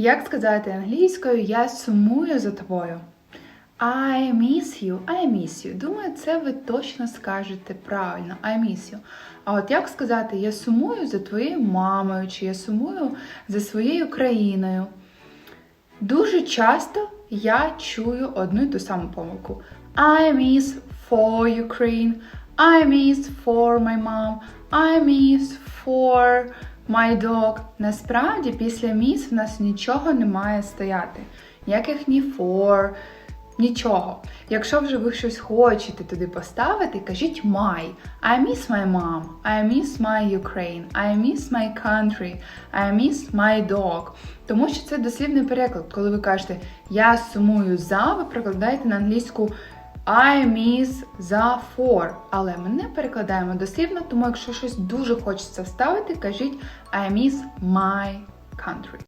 Як сказати англійською я сумую за тобою? I miss you, I miss you. Думаю, це ви точно скажете правильно. I miss you. А от як сказати я сумую за твоєю мамою, чи я сумую за своєю країною? Дуже часто я чую одну й ту саму помилку. I miss for Ukraine, I miss for my mom, I miss for my. Насправді після miss в нас нічого не має стояти. Ніяких ні for, нічого. Якщо вже ви щось хочете туди поставити, кажіть my. I miss my mom, I miss my Ukraine, I miss my country, I miss my dog. Тому що це дослівний переклад. Коли ви кажете я сумую за, ви перекладаєте на англійську I miss за four. Але ми не перекладаємо дослівно, тому якщо щось дуже хочеться вставити, кажіть I miss my country.